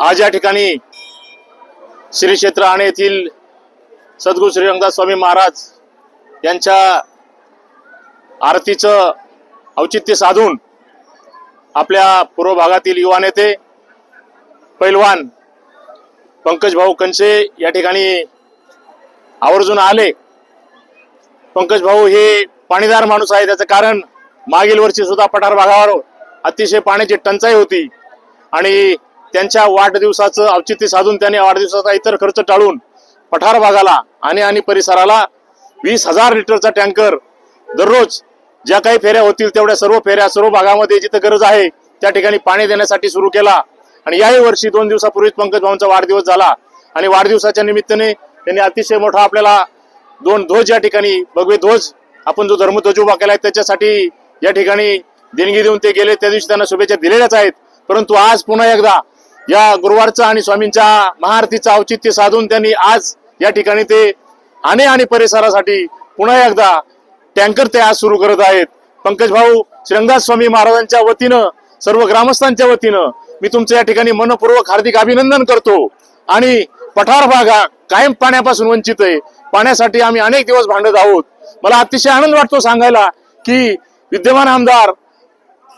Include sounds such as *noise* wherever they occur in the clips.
आज या ठिकाणी श्री क्षेत्र आणि येथील सद्गुरू श्री रंगदास स्वामी महाराज यांच्या आरतीचं औचित्य साधून आपल्या पूर्व भागातील युवा नेते पैलवान पंकज भाऊ कंचे या ठिकाणी आवर्जून आले. पंकज भाऊ हे पाणीदार माणूस आहे त्याचं कारण मागील वर्षी सुद्धा पठार भागावर अतिशय पाण्याची टंचाई होती आणि त्यांच्या वाढदिवसाचं औचित्य साधून त्यांनी वाढदिवसाचा इतर खर्च टाळून पठार भागाला आणि आणि परिसराला वीस हजार लिटरचा टँकर दररोज ज्या काही फेऱ्या होतील तेवढ्या सर्व फेऱ्या सर्व भागामध्ये जिथं गरज आहे त्या ठिकाणी पाणी देण्यासाठी सुरू केला. आणि याही वर्षी दोन दिवसापूर्वीच पंकज भाऊंचा वाढदिवस झाला. आणि वाढदिवसाच्या निमित्ताने त्यांनी अतिशय मोठा आपल्याला दोन ध्वज या ठिकाणी भगवे ध्वज आपण जो धर्मध्वज उभा आहे त्याच्यासाठी या ठिकाणी देणगी देऊन ते गेले. त्या दिवशी त्यांना शुभेच्छा दिलेल्याच आहेत. परंतु आज पुन्हा एकदा या गुरुवारचा आणि स्वामींच्या महाआरतीचं औचित्य साधून त्यांनी आज या ठिकाणी ते आणि आणि परिसरासाठी पुन्हा एकदा टँकर ते आज सुरू करत आहेत. पंकज भाऊ श्रंगास स्वामी महाराजांच्या वतीनं सर्व ग्रामस्थांच्या वतीनं मी तुमचं या ठिकाणी मनपूर्वक हार्दिक अभिनंदन करतो. आणि पठार भाग हा कायम पाण्यापासून वंचित आहे. पाण्यासाठी आम्ही अनेक दिवस भांडत आहोत. मला अतिशय आनंद वाटतो सांगायला की विद्यमान आमदार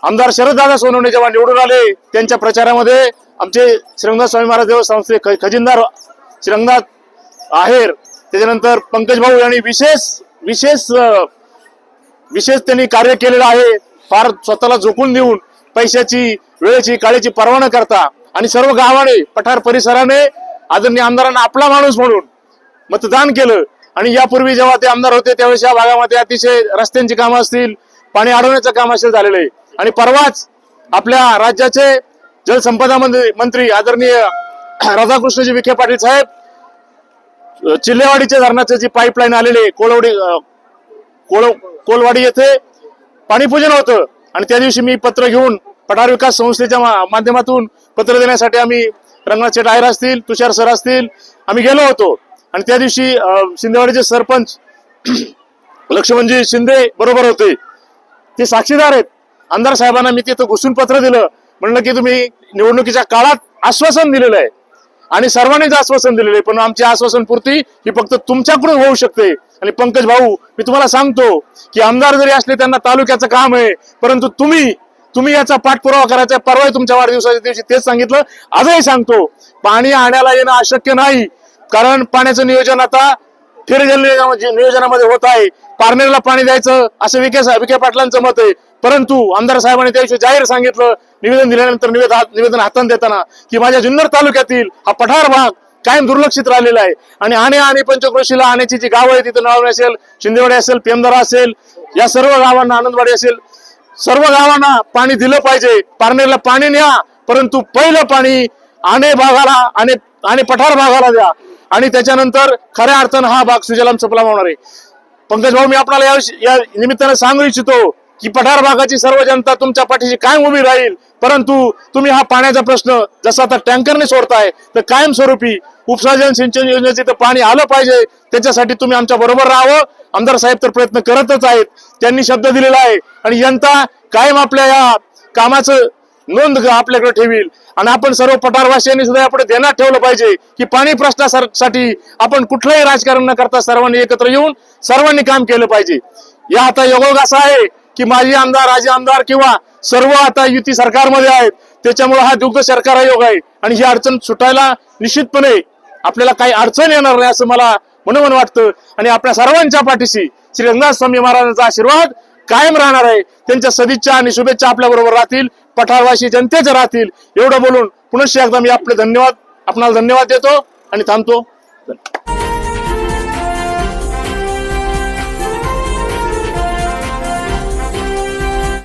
आमदार शरददादा सोनवणे जेव्हा निवडून आले त्यांच्या प्रचारामध्ये आमचे श्रीरंगनाथ स्वामी महाराज देवस्थानचे ख- खजिनदार श्रीरंगनाथ आहेर त्याच्यानंतर पंकज भाऊ यांनी विशेष विशेष विशेष त्यांनी कार्य केलेलं आहे. फार स्वतःला झोकून देऊन पैशाची वेळेची काळेची पर्वा न करता आणि सर्व गावाने पठार परिसराने आदरणीय आमदारांना आपला माणूस म्हणून मतदान केलं. आणि यापूर्वी जेव्हा ते आमदार होते त्यावेळेस या भागामध्ये अतिशय रस्त्यांची कामं असतील पाणी अडवण्याचं काम असेल झालेलं आहे. आणि परवाच आपल्या राज्याचे जलसंपदा मंत्री मंत्री आदरणीय राधाकृष्णजी विखे पाटील साहेब चिल्लेवाडीच्या धरणाचे जी पाईपलाईन आलेले आहे कोळवडी कोळ कोलवाडी येथे पाणीपूजन होतं. आणि त्या दिवशी मी पत्र घेऊन पठार विकास संस्थेच्या माध्यमातून पत्र देण्यासाठी आम्ही रंगनाथ डायर असतील तुषार सर असतील आम्ही गेलो होतो. आणि त्या दिवशी शिंदेवाडीचे सरपंच *clears throat* लक्ष्मणजी शिंदे बरोबर होते. ते साक्षीदार आहेत. आमदार साहेबांना मी तिथं घुसून पत्र दिलं. म्हणलं की तुम्ही निवडणुकीच्या काळात आश्वासन दिलेलं आहे. आणि सर्वांनीच आश्वासन दिलेलं आहे पण आमची आश्वासन पूर्ती ही फक्त तुमच्याकडून होऊ शकते. आणि पंकज भाऊ मी तुम्हाला सांगतो की आमदार जरी असले त्यांना तालुक्याचं काम आहे परंतु तुम्ही तुम्ही याचा पाठपुरावा करायचा परवा तुमच्या वाढदिवसाच्या दिवशी तेच सांगितलं. आजही सांगतो पाणी आणायला येणं अशक्य नाही. कारण पाण्याचं नियोजन आता फेरजल नियोजनामध्ये नियोजनामध्ये होत आहे. पारनेरला पाणी द्यायचं असं विखे विखे पाटलांचं मत आहे. परंतु आमदार साहेबांनी त्याविषयी जाहीर सांगितलं निवेदन दिल्यानंतर निवेदन निवेदन हातात देताना की माझ्या जुन्नर तालुक्यातील हा पठार भाग कायम दुर्लक्षित राहिलेला आहे. आणि आणे आणि पंचक्रोशीला आणण्याची जी गावं आहे तिथं नळवणे असेल शिंदेवाडी असेल पेमदारा असेल या सर्व गावांना आनंदवाडी असेल सर्व गावांना पाणी दिलं पाहिजे. पारनेरला पाणी न्या परंतु पहिलं पाणी आणे भागाला आणि आणि पठार भागाला द्या. आणि त्याच्यानंतर खऱ्या अर्थानं हा भाग सुजलाम सफलाम होणार आहे. पंकज भाऊ मी आपल्याला या निमित्तानं सांगू इच्छितो की पठार भागाची सर्व जनता तुमच्या पाठीशी कायम उभी राहील. परंतु तुम्ही हा पाण्याचा प्रश्न जसा आता टँकरने सोडताय तर कायमस्वरूपी उपसाजन सिंचन योजनेचे तर पाणी आलं पाहिजे. त्याच्यासाठी तुम्ही आमच्या बरोबर राहावं. आमदार साहेब तर प्रयत्न करतच आहेत. त्यांनी शब्द दिलेला आहे. आणि जनता कायम आपल्या या कामाचं नोंद आपल्याकडे ठेवील. आणि आपण सर्व पठारवासियांनी सुद्धा आपण ध्यानात ठेवलं पाहिजे की पाणी प्रश्नासाठी आपण कुठलंही राजकारण न करता सर्वांनी एकत्र येऊन सर्वांनी काम केलं पाहिजे. या आता योग असा आहे. की माजी आमदार आजी आमदार किंवा सर्व आता युती सरकारमध्ये आहेत त्याच्यामुळे हा दुग्ध सरकार योग आहे आणि ही अडचण सुटायला निश्चितपणे आपल्याला काही अडचण येणार नाही असं मला म्हणून वाटतं. आणि आपल्या सर्वांच्या पाठीशी श्री रंगनाथ स्वामी महाराजांचा आशीर्वाद कायम राहणार आहे. त्यांच्या सदिच्छा आणि शुभेच्छा आपल्या बरोबर राहतील पठारवासी जनतेचे राहतील. एवढं बोलून पुनश्च एकदा मी आपले धन्यवाद आपणाला धन्यवाद देतो आणि थांबतो.